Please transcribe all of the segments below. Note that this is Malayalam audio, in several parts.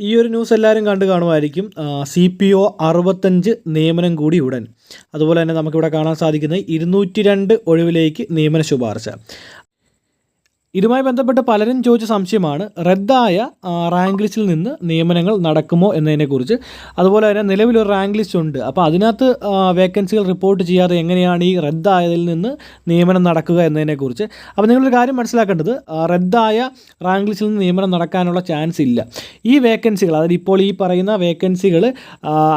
ഈ ഒരു ന്യൂസ് എല്ലാവരും കണ്ടു കാണുമായിരിക്കും. സി പി ഒ അറുപത്തഞ്ച് നിയമനം കൂടി ഉടൻ. അതുപോലെ തന്നെ നമുക്കിവിടെ കാണാൻ സാധിക്കുന്നത് ഇരുന്നൂറ്റി രണ്ട് ഒഴിവിലേക്ക് നിയമന ശുപാർശ. ഇതുമായി ബന്ധപ്പെട്ട് പലരും ചോദിച്ച സംശയമാണ് റദ്ദായ റാങ്ക് ലിസ്റ്റിൽ നിന്ന് നിയമനങ്ങൾ നടക്കുമോ എന്നതിനെക്കുറിച്ച്. അതുപോലെ തന്നെ നിലവിലൊരു റാങ്ക് ലിസ്റ്റ് ഉണ്ട്. അപ്പോൾ അതിനകത്ത് വേക്കൻസികൾ റിപ്പോർട്ട് ചെയ്യാതെ എങ്ങനെയാണ് ഈ റദ്ദായതിൽ നിന്ന് നിയമനം നടക്കുക എന്നതിനെക്കുറിച്ച്. അപ്പോൾ നിങ്ങളൊരു കാര്യം മനസ്സിലാക്കേണ്ടത് റദ്ദായ റാങ്ക് ലിസ്റ്റിൽ നിന്ന് നിയമനം നടക്കാനുള്ള ചാൻസ് ഇല്ല. ഈ വേക്കൻസികൾ അതായത് ഇപ്പോൾ ഈ പറയുന്ന വേക്കൻസികൾ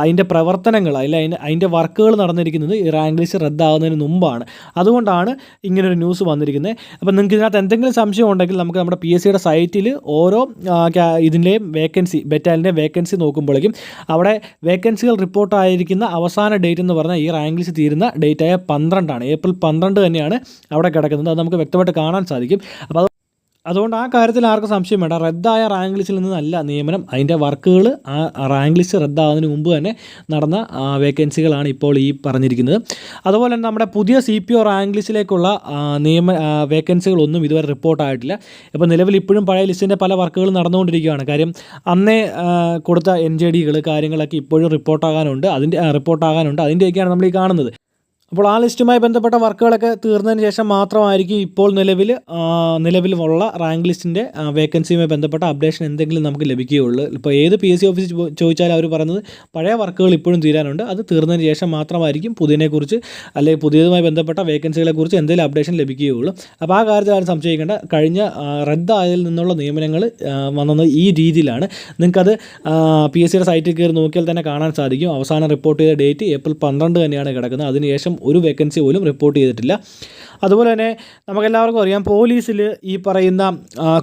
അതിന്റെ പ്രവർത്തനങ്ങൾ അല്ലെങ്കിൽ അതിന്റെ അതിന്റെ വർക്കുകൾ നടന്നിരിക്കുന്നത് ഈ റാങ്ക് ലിസ്റ്റ് റദ്ദാകുന്നതിന് മുമ്പാണ്. അതുകൊണ്ടാണ് ഇങ്ങനൊരു ന്യൂസ് വന്നിരിക്കുന്നത്. അപ്പോൾ നിങ്ങൾക്ക് ഇതിനകത്ത് എന്തെങ്കിലും സംശയം ഉണ്ടെങ്കിൽ നമുക്ക് നമ്മുടെ പി എസ് സിയുടെ സൈറ്റിൽ ഓരോ ഇതിന്റെയും വേക്കൻസി ബെറ്റാലിന്റെ വേക്കൻസി നോക്കുമ്പോഴേക്കും അവിടെ വേക്കൻസികൾ റിപ്പോർട്ടായിരിക്കുന്ന അവസാന ഡേറ്റ് എന്ന് പറഞ്ഞാൽ ഈ റാങ്ക് ലിസ്റ്റ് തീരുന്ന ഡേറ്റായ പന്ത്രണ്ടാണ്. ഏപ്രിൽ പന്ത്രണ്ട് തന്നെയാണ് അവിടെ കിടക്കുന്നത്. അത് നമുക്ക് വ്യക്തമായിട്ട് കാണാൻ സാധിക്കും. അപ്പോൾ അതുകൊണ്ട് ആ കാര്യത്തിൽ ആർക്കും സംശയം വേണ്ട. റദ്ദായ റാങ്ക് ലിസ്റ്റിൽ നിന്നല്ല നിയമനം. അതിന്റെ വർക്കുകൾ ആ റാങ്ക് ലിസ്റ്റ് റദ്ദാകുന്നതിന് മുമ്പ് തന്നെ നടന്ന വേക്കൻസികളാണ് ഇപ്പോൾ ഈ പറഞ്ഞിരിക്കുന്നത്. അതുപോലെ തന്നെ നമ്മുടെ പുതിയ സി പി ഒ റാങ്ക് ലിസ്റ്റിലേക്കുള്ള നിയമ വേക്കൻസികളൊന്നും ഇതുവരെ റിപ്പോർട്ടായിട്ടില്ല ഇപ്പോൾ നിലവിൽ ഇപ്പോഴും പഴയ ലിസ്റ്റിന്റെ പല വർക്കുകളും നടന്നുകൊണ്ടിരിക്കുകയാണ്. കാര്യം അന്നേ കൊടുത്ത എൻ ജെ ഡികൾ കാര്യങ്ങളൊക്കെ ഇപ്പോഴും റിപ്പോർട്ടാകാനുണ്ട്. അതിന്റെ റിപ്പോർട്ടാകാനുണ്ട്. അതിന്റെയൊക്കെയാണ് നമ്മൾ ഈ കാണുന്നത്. അപ്പോൾ ആ ലിസ്റ്റുമായി ബന്ധപ്പെട്ട വർക്കുകളൊക്കെ തീർന്നതിന് ശേഷം മാത്രമായിരിക്കും ഇപ്പോൾ നിലവിൽ നിലവിലുള്ള റാങ്ക് ലിസ്റ്റിന്റെ വേക്കൻസിയുമായി ബന്ധപ്പെട്ട അപ്ഡേഷൻ എന്തെങ്കിലും നമുക്ക് ലഭിക്കുകയുള്ളൂ. ഇപ്പോൾ ഏത് പി എസ് സി ഓഫീസിൽ ചോ- ചോദിച്ചാലും അവർ പറയുന്നത് പഴയ വർക്കുകൾ ഇപ്പോഴും തീരാനുണ്ട്. അത് തീർന്നതിന് ശേഷം മാത്രമായിരിക്കും പുതിയതിനെക്കുറിച്ച് അല്ലെങ്കിൽ പുതിയതുമായി ബന്ധപ്പെട്ട വേക്കൻസികളെക്കുറിച്ച് എന്തെങ്കിലും അപ്ഡേഷൻ ലഭിക്കുകയുള്ളൂ. അപ്പോൾ ആ കാര്യത്തിൽ ആരും സംശയിക്കേണ്ട. കഴിഞ്ഞ റദ്ദായതിൽ നിന്നുള്ള നിയമനങ്ങൾ വന്നത് ഈ രീതിയിലാണ്. നിങ്ങൾക്കത് പി എസ് സിയുടെ സൈറ്റിൽ കയറി നോക്കിയാൽ തന്നെ കാണാൻ സാധിക്കും. അവസാനം റിപ്പോർട്ട് ചെയ്ത ഡേറ്റ് ഏപ്രിൽ പന്ത്രണ്ട് തന്നെയാണ് കിടക്കുന്നത്. അതിനുശേഷം ഒരു വേക്കൻസി പോലും റിപ്പോർട്ട് ചെയ്തിട്ടില്ല. അതുപോലെ തന്നെ നമുക്കെല്ലാവർക്കും അറിയാം പോലീസിൽ ഈ പറയുന്ന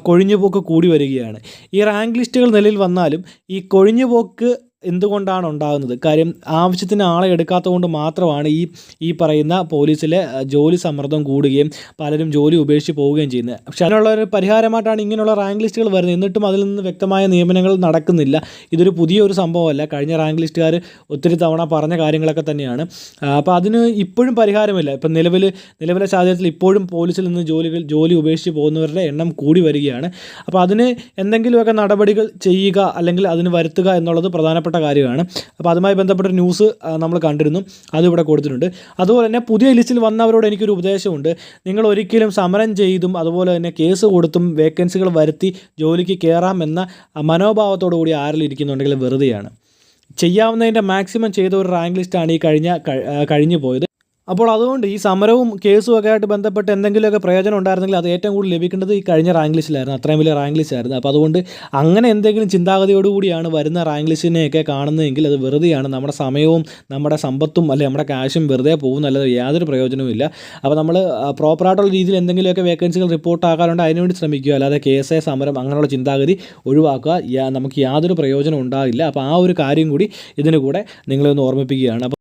കൊഴിഞ്ഞുപോക്ക് കൂടി വരികയാണ്. ഈ റാങ്ക് ലിസ്റ്റുകൾ നിലയിൽ വന്നാലും ഈ കൊഴിഞ്ഞുപോക്ക് എന്തുകൊണ്ടാണ് ഉണ്ടാകുന്നത്? കാര്യം ആവശ്യത്തിന് ആളെ എടുക്കാത്തത് കൊണ്ട് മാത്രമാണ് ഈ ഈ പറയുന്ന പോലീസിലെ ജോലി സമ്മർദ്ദം കൂടുകയും പലരും ജോലി ഉപേക്ഷിച്ച് പോവുകയും ചെയ്യുന്നത്. പക്ഷേ അതിനുള്ള ഒരു പരിഹാരമായിട്ടാണ് ഇങ്ങനെയുള്ള റാങ്ക് ലിസ്റ്റുകൾ വരുന്നത്. എന്നിട്ടും അതിൽ നിന്ന് വ്യക്തമായ നിയമനങ്ങൾ നടക്കുന്നില്ല. ഇതൊരു പുതിയൊരു സംഭവമല്ല. കഴിഞ്ഞ റാങ്ക് ലിസ്റ്റുകാർ ഒത്തിരി തവണ പറഞ്ഞ കാര്യങ്ങളൊക്കെ തന്നെയാണ്. അപ്പോൾ അതിന് ഇപ്പോഴും പരിഹാരമില്ല. ഇപ്പം നിലവിൽ നിലവിലെ സാഹചര്യത്തിൽ ഇപ്പോഴും പോലീസിൽ നിന്ന് ജോലികൾ ജോലി ഉപേക്ഷിച്ച് പോകുന്നവരുടെ എണ്ണം കൂടി വരികയാണ്. അപ്പോൾ അതിന് എന്തെങ്കിലുമൊക്കെ നടപടികൾ ചെയ്യുക അല്ലെങ്കിൽ അതിന് വരുത്തുക എന്നുള്ളത് പ്രധാനപ്പെട്ട കാര്യമാണ്. അപ്പോൾ അതുമായി ബന്ധപ്പെട്ട ന്യൂസ് നമ്മൾ കണ്ടിരുന്നു. അതിവിടെ കൊടുത്തിട്ടുണ്ട്. അതുപോലെ തന്നെ പുതിയ ലിസ്റ്റിൽ വന്നവരോട് എനിക്കൊരു ഉപദേശമുണ്ട്. നിങ്ങൾ ഒരിക്കലും സമരം ചെയ്തും അതുപോലെ തന്നെ കേസ് കൊടുത്തും വേക്കൻസികൾ വരുത്തി ജോലിക്ക് കയറാം എന്ന മനോഭാവത്തോടു കൂടി ആരിൽ ഇരിക്കുന്നുണ്ടെങ്കിൽ വെറുതെയാണ്. ചെയ്യാവുന്നതിന്റെ മാക്സിമം ചെയ്ത ഒരു റാങ്ക് ലിസ്റ്റാണ് ഈ കഴിഞ്ഞ കഴി- കഴിഞ്ഞു പോയത്. അപ്പോൾ അതുകൊണ്ട് ഈ സമരവും കേസും ഒക്കെ ആയിട്ട് ബന്ധപ്പെട്ട് എന്തെങ്കിലുമൊക്കെ പ്രയോജനം ഉണ്ടായിരുന്നെങ്കിൽ അത് ഏറ്റവും കൂടുതൽ ലഭിക്കേണ്ടത് ഈ കഴിഞ്ഞ റാങ്ക് ലിസ്റ്റിലായിരുന്നു. അത്രയും വലിയ റാങ്ക് അപ്പോൾ അതുകൊണ്ട് അങ്ങനെ എന്തെങ്കിലും ചിന്താഗതിയോടുകൂടിയാണ് വരുന്ന റാങ്ക് ലിസ്റ്റിനെയൊക്കെ കാണുന്നതെങ്കിൽ അത് വെറുതെയാണ്. നമ്മുടെ സമയവും നമ്മുടെ സമ്പത്തും അല്ലെ നമ്മുടെ കാശും വെറുതെ പോകുന്നല്ലാതെ യാതൊരു പ്രയോജനവും ഇല്ല. അപ്പോൾ നമ്മൾ പ്രോപ്പറായിട്ടുള്ള രീതിയിൽ എന്തെങ്കിലുമൊക്കെ വേക്കൻസികൾ റിപ്പോർട്ട് ആക്കാറുണ്ട് അതിനുവേണ്ടി ശ്രമിക്കുക. അല്ലാതെ കേസ് സമരം അങ്ങനെയുള്ള ചിന്താഗതി ഒഴിവാക്കുക. നമുക്ക് യാതൊരു പ്രയോജനം ഉണ്ടാകില്ല അപ്പോൾ ആ ഒരു കാര്യം കൂടി ഇതിന് കൂടെ നിങ്ങളെ ഒന്ന് ഓർമ്മിപ്പിക്കുകയാണ്.